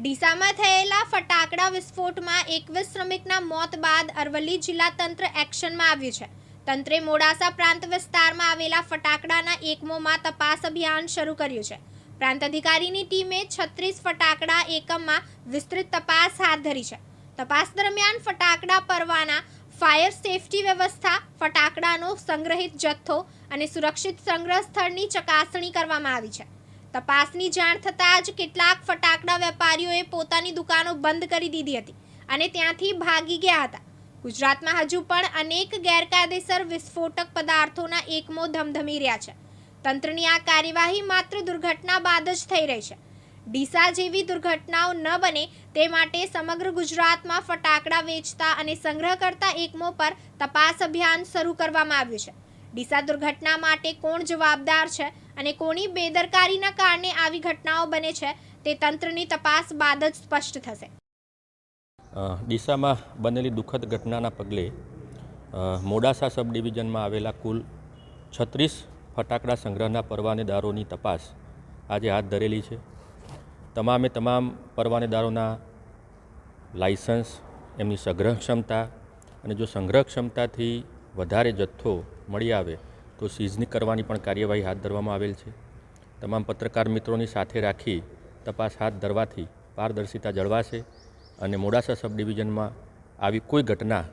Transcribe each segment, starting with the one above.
ડીસામાં થયેલા ફટાકડા વિસ્ફોટમાં એકવીસ શ્રમિકના મોત બાદ અરવલ્લી જિલ્લા તંત્ર એક્શનમાં આવ્યું છે. તંત્રે મોડાસા પ્રાંત વિસ્તારમાં આવેલા ફટાકડાના એકમોમાં તપાસ અભિયાન શરૂ કર્યું છે. પ્રાંત અધિકારીની ટીમે છત્રીસ ફટાકડા એકમમાં વિસ્તૃત તપાસ હાથ ધરી છે. તપાસ દરમિયાન ફટાકડા પરવાના ફાયર સેફટી વ્યવસ્થા, ફટાકડાનો સંગ્રહિત જથ્થો અને સુરક્ષિત સંગ્રહ સ્થળની ચકાસણી કરવામાં આવી છે. તપાસની જાણ થતાં જ કેટલાક ફટાકડા વેપારીઓએ પોતાની દુકાનો બંધ કરી દીધી હતી અને ત્યાંથી ભાગી ગયા હતા. ગુજરાતમાં હજુ પણ અનેક ગેરકાયદેસર વિસ્ફોટક પદાર્થોના એકમો ધમધમી રહ્યા છે. તંત્રની આ કાર્યવાહી માત્ર દુર્ઘટના બાદ જ થઈ રહી છે. ડીસા જેવી દુર્ઘટનાઓ ન બને તે માટે સમગ્ર ગુજરાતમાં ફટાકડા વેચતા અને સંગ્રહ કરતા એકમો પર તપાસ અભિયાન શરૂ કરવામાં આવ્યું છે. ડીસા દુર્ઘટના માટે કોણ જવાબદાર છે અને કોની બેદરકારીના કારણે આવી ઘટનાઓ બને છે તે તંત્રની તપાસ બાદ જ સ્પષ્ટ થશે. ડીસામાં બનેલી દુઃખદ ઘટનાના પગલે મોડાસા સબ ડિવિઝનમાં આવેલા કુલ છત્રીસ ફટાકડા સંગ્રહના પરવાનેદારોની તપાસ આજે હાથ ધરેલી છે. તમામે તમામ પરવાનેદારોના લાઇસન્સ એમની સંગ્રહ ક્ષમતા અને જો સંગ્રહ ક્ષમતાથી વધારે જથ્થો મળી આવે તો સીઝની કરવાની પણ કાર્યવાહી હાથ ધરવામાં આવેલ છે. તમામ પત્રકાર મિત્રોની સાથે રાખી તપાસ હાથ ધરવાથી પારદર્શિતા જળવાશે અને મોડાસા સબ ડિવિઝનમાં આવી કોઈ ઘટના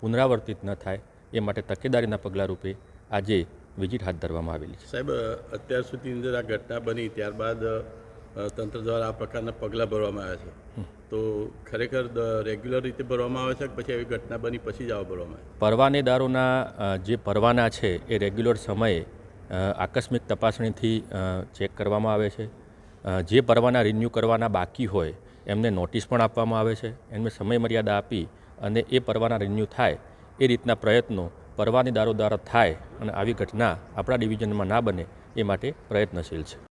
પુનરાવર્તિત ન થાય એ માટે તકેદારીના પગલાં રૂપે આજે વિઝિટ હાથ ધરવામાં આવેલી છે. સાહેબ, અત્યાર સુધી અંદર આ ઘટના બની ત્યારબાદ તંત્ર દ્વારા આ પ્રકારના પગલાં ભરવામાં આવ્યા છે. તો ખરેખર રેગ્યુલર રીતે ભરવામાં આવે છે કે પછી આવી ઘટના બની પછી જ આવા ભરવામાં આવે પરવાનેદારોના જે પરવાના છે એ રેગ્યુલર સમયે આકસ્મિક તપાસણીથી ચેક કરવામાં આવે છે. જે પરવાના રિન્યૂ કરવાના બાકી હોય, એમને નોટિસ પણ આપવામાં આવે છે, એમને સમયમર્યાદા આપી અને એ પરવાના રિન્યૂ થાય, એ રીતના પ્રયત્નો પરવાનેદારો દ્વારા થાય અને આવી ઘટના આપણા ડિવિઝનમાં ના બને એ માટે પ્રયત્નશીલ છે.